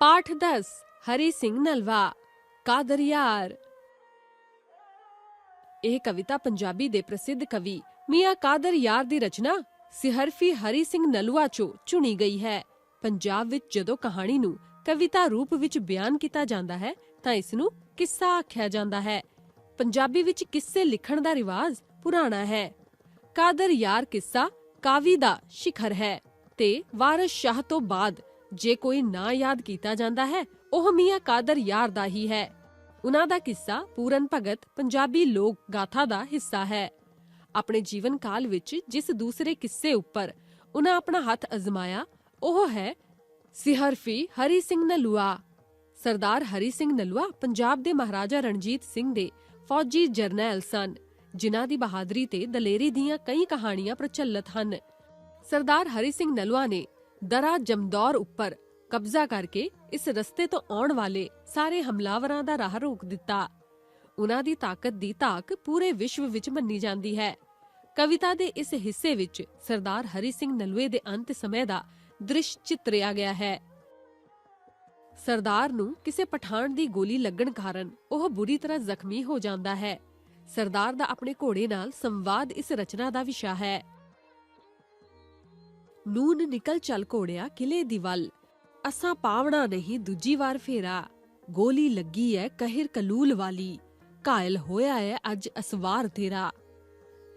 ਪਾਠ 10 ਹਰੀ ਸਿੰਘ ਨਲਵਾ ਕਾਦਰ ਇਹ ਕਵਿਤਾ ਪੰਜਾਬੀ ਦੇ ਪ੍ਰਸਿੱਧ ਕਵੀ ਮੀਆਂ ਕਾਦਰ ਯਾਰ ਦੀ ਰਚਨਾ ਸਿਹਰਫੀ ਹਰੀ ਸਿੰਘ ਨਲਵਾ ਚੋਂ ਚੁਣੀ ਗਈ ਹੈ। ਪੰਜਾਬ ਵਿੱਚ ਜਦੋਂ ਕਹਾਣੀ ਨੂੰ ਕਵਿਤਾ ਰੂਪ ਵਿੱਚ ਬਿਆਨ ਕੀਤਾ ਜਾਂਦਾ ਹੈ, ਤਾਂ ਇਸ ਨੂੰ ਕਿੱਸਾ ਆਖਿਆ ਜਾਂਦਾ ਹੈ। ਪੰਜਾਬੀ ਵਿੱਚ ਕਿੱਸੇ ਲਿਖਣ ਦਾ ਰਿਵਾਜ ਪੁਰਾਣਾ ਹੈ। ਕਾਦਰ ਯਾਰ ਕਿੱਸਾ ਕਾਵੀ ਦਾ ਸ਼ਿਖਰ ਹੈ ਤੇ ਵਾਰਿਸ ਸ਼ਾਹ ਤੋਂ ਬਾਅਦ ਜੇ ਕੋਈ ਨਾ ਯਾਦ ਕੀਤਾ ਜਾਂਦਾ ਹੈ, ਉਹ ਮੀਆਂ ਕਾਦਰ ਯਾਰ ਦਾ ਹੀ ਹੈ। ਉਹਨਾਂ ਦਾ ਕਿੱਸਾ ਪੂਰਨ ਭਗਤ ਪੰਜਾਬੀ ਲੋਕ ਗਾਥਾ ਦਾ ਹਿੱਸਾ ਹੈ। ਆਪਣੇ ਜੀਵਨ ਕਾਲ ਵਿੱਚ ਜਿਸ ਦੂਸਰੇ ਕਿੱਸੇ ਉੱਪਰ ਉਹਨਾਂ ਆਪਣਾ ਹੱਥ ਅਜ਼ਮਾਇਆ, ਉਹ ਹੈ ਸਿਹਰਫੀ ਹਰੀ ਸਿੰਘ ਨਲੂਆ। ਸਰਦਾਰ ਹਰੀ ਸਿੰਘ ਨਲੂਆ ਪੰਜਾਬ ਦੇ ਮਹਾਰਾਜਾ ਰਣਜੀਤ ਸਿੰਘ ਦੇ ਫੌਜੀ ਜਰਨੈਲ ਸਨ, ਜਿਨ੍ਹਾਂ ਦੀ ਬਹਾਦਰੀ ਤੇ ਦਲੇਰੀ ਦੀਆਂ ਕਈ ਕਹਾਣੀਆਂ ਪ੍ਰਚਲਿਤ ਹਨ। ਸਰਦਾਰ ਹਰੀ ਸਿੰਘ ਨਲੂਆ ਨੇ ਦਰਾ ਜਮਦੌਰ ਉੱਪਰ ਕਬਜ਼ਾ ਕਰਕੇ ਇਸ ਰਸਤੇ ਤੋਂ ਆਉਣ ਵਾਲੇ ਸਾਰੇ ਹਮਲਾਵਰਾਂ ਦਾ ਰਾਹ ਰੋਕ ਦਿੱਤਾ। ਉਹਨਾਂ ਦੀ ਤਾਕਤ ਦੀ ਧਾਕ ਪੂਰੇ ਵਿਸ਼ਵ ਵਿੱਚ ਮੰਨੀ ਜਾਂਦੀ ਹੈ। ਕਵਿਤਾ ਦੇ ਇਸ ਹਿੱਸੇ ਵਿੱਚ ਸਰਦਾਰ ਹਰੀ ਸਿੰਘ ਨਲੂਏ ਦੇ ਅੰਤ ਸਮੇਂ ਦਾ ਦ੍ਰਿਸ਼ ਚਿਤਰਿਆ ਗਿਆ ਹੈ। ਸਰਦਾਰ ਨੂੰ ਕਿਸੇ ਪਠਾਨ ਦੀ ਗੋਲੀ ਲੱਗਣ ਕਾਰਨ ਉਹ ਬੁਰੀ ਤਰ੍ਹਾਂ ਜ਼ਖਮੀ ਹੋ ਜਾਂਦਾ ਹੈ। ਸਰਦਾਰ ਦਾ ਆਪਣੇ ਘੋੜੇ ਨਾਲ ਸੰਵਾਦ ਇਸ ਰਚਨਾ ਦਾ ਵਿਸ਼ਾ ਹੈ। ਨੂਨ ਨਿਕਲ ਚੱਲ ਘੋੜਿਆ ਕਿਲੇ ਦੀ ਵੱਲ। ਅਸਾਂ ਪਾਵਣਾ ਨਹੀਂ ਦੂਜੀ ਵਾਰ ਫੇਰਾ। ਗੋਲੀ ਲੱਗੀ ਐ ਕਹਿਰ ਕਲੂਲ ਵਾਲੀ। ਘਾਇਲ ਹੋਇਆ ਐ ਅੱਜ ਅਸਵਾਰ ਤੇਰਾ।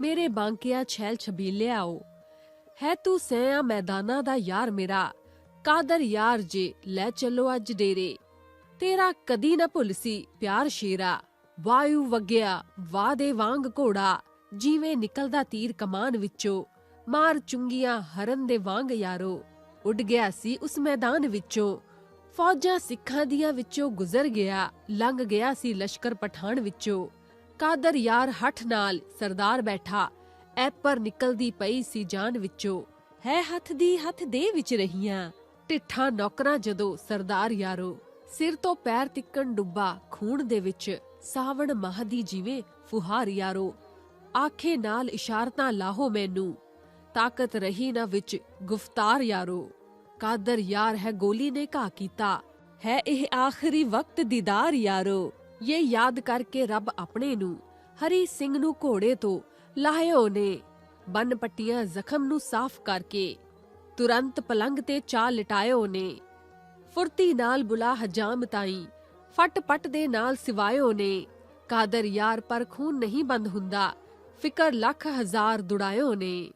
ਮੇਰੇ ਬਾਂਕਿਆ ਛੈਲ ਛਬੀਲਿਆ ਆਓ ਹੈ ਤੂੰ ਸੈਆ ਮੈਦਾਨਾਂ ਦਾ ਯਾਰ ਮੇਰਾ। ਕਾਦਰ ਯਾਰ ਜੇ ਲੈ ਚੱਲੋ ਅੱਜ ਡੇਰੇ। ਤੇਰਾ ਕਦੀ ਨਾ ਭੁੱਲਸੀ ਪਿਆਰ ਸ਼ੇਰਾ। ਵਾਯੂ ਵਗਿਆ ਵਾਦੇ ਵਾਂਗ ਘੋੜਾ। ਜਿਵੇਂ ਨਿਕਲਦਾ ਤੀਰ ਕਮਾਨ ਵਿੱਚੋਂ। ਮਾਰ ਚੁੰਗੀਆਂ ਹਰਨ ਦੇ ਵਾਂਗ ਯਾਰੋ, ਉੱਡ ਗਿਆ ਸੀ ਉਸ ਮੈਦਾਨ ਵਿੱਚੋਂ। ਫੌਜਾਂ ਸਿੱਖਾਂ ਦੀਆਂ ਵਿੱਚੋਂ ਗੁਜ਼ਰ ਗਿਆ, ਲੰਘ ਗਿਆ ਸੀ ਲਸ਼ਕਰ ਪਠਾਨ ਵਿੱਚੋਂ। ਕਾਦਰ ਯਾਰ ਹੱਠ ਨਾਲ ਸਰਦਾਰ ਬੈਠਾ ਐ ਨਿਕਲਦੀ ਪਈ ਸੀ ਜਾਨ ਵਿੱਚੋਂ। ਹੈ ਹੱਥ ਦੀ ਹੱਥ ਦੇ ਵਿੱਚ ਰਹੀਆਂ ਟਿੱਠਾ ਨੌਕਰਾਂ ਜਦੋਂ ਸਰਦਾਰ ਯਾਰੋ, ਸਿਰ ਤੋਂ ਪੈਰ ਤਿੱਕਣ ਡੁੱਬਾ ਖੂਨ ਦੇ ਵਿੱਚ, ਸਾਵਣ ਮਾਹ ਦੀ ਜਿਵੇਂ ਫੁਹਾਰ ਯਾਰੋ। ਆਖੇ ਨਾਲ ਇਸ਼ਾਰਤਾਂ ਲਾਹੋ ਮੈਨੂੰ ਤਾਕਤ ਰਹੀ ਨਾ ਵਿੱਚ, ਗੁਫਤਾਰ ਯਾਰੋ। ਕਾਦਰ ਯਾਰ ਹੈ ਗੋਲੀ ਨੇ ਘਾ ਕੀਤਾ। ਹੈ ਇਹ ਆਖਰੀ ਵਕਤ ਦੀਦਾਰ ਯਾਰੋ। ਇਹ ਯਾਦ ਕਰਕੇ ਰੱਬ ਆਪਣੇ ਨੂੰ, ਹਰੀ ਸਿੰਘ ਨੂੰ ਘੋੜੇ ਤੋਂ ਲਾਹਿਓ ਨੇ। ਬੰਨ ਪੱਟੀਆਂ ਜ਼ਖਮ ਨੂੰ ਸਾਫ਼ ਕਰਕੇ, ਤੁਰੰਤ ਪਲੰਗ ਤੇ ਚਾ ਲਟਾਇਓ ਨੇ। ਫੁਰਤੀ ਨਾਲ ਬੁਲਾ ਹਜਾਮ ਤਾਈ, ਫਟ ਪਟ ਦੇ ਨਾਲ ਸਿਵਾਇਓ ਨੇ। ਕਾਦਰ ਯਾਰ ਪਰ ਖੂਨ ਨਹੀਂ ਬੰਦ ਹੁੰਦਾ, ਫਿਕਰ ਲੱਖ ਹਜ਼ਾਰ ਦੁੜਾਇਓ ਨੇ।